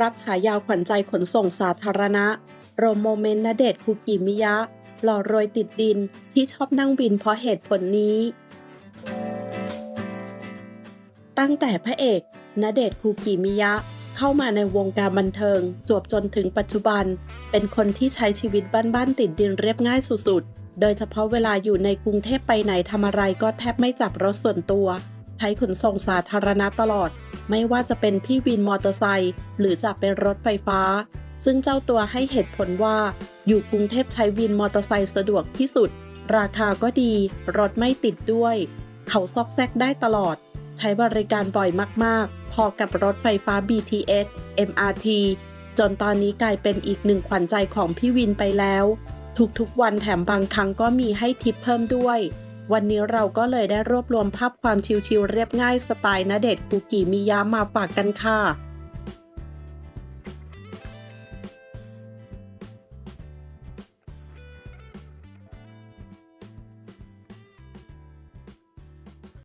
รับฉายาขวัญใจขนส่งสาธารณะ โรมโมเมนต์ณเดชคุกิมิยะ หล่อรวยติดดินที่ชอบนั่งวินเพราะเหตุผลนี้ ตั้งแต่พระเอกณเดชคูกิมิยะเข้ามาในวงการบันเทิง จวบจนถึงปัจจุบัน เป็นคนที่ใช้ชีวิตบ้านๆติดดินเรียบง่ายสุดๆ โดยเฉพาะเวลาอยู่ในกรุงเทพไปไหนทำอะไรก็แทบไม่จับรถส่วนตัว ใช้ขนส่งสาธารณะตลอด ไม่ว่าจะเป็นพี่วินมอเตอร์ไซค์หรือจะเป็นรถไฟฟ้า ซึ่งเจ้าตัวให้เหตุผลว่า อยู่กรุงเทพใช้วินมอเตอร์ไซค์สะดวกที่สุด ราคาก็ดี รถไม่ติดด้วย เขาซอกแซกได้ตลอด ใช้บริการบ่อยมากๆ พอกับรถไฟฟ้า BTS MRT จนตอนนี้กลายเป็นอีกหนึ่งขวัญใจของพี่วินไปแล้ว ทุกๆวันแถมบางครั้งก็มีให้ทิปเพิ่มด้วย วันนี้เราก็เลยได้รวบรวมภาพความชิลๆเรียบง่ายสไตล์ณเดชน์กุกิมิยามาฝากกันค่ะ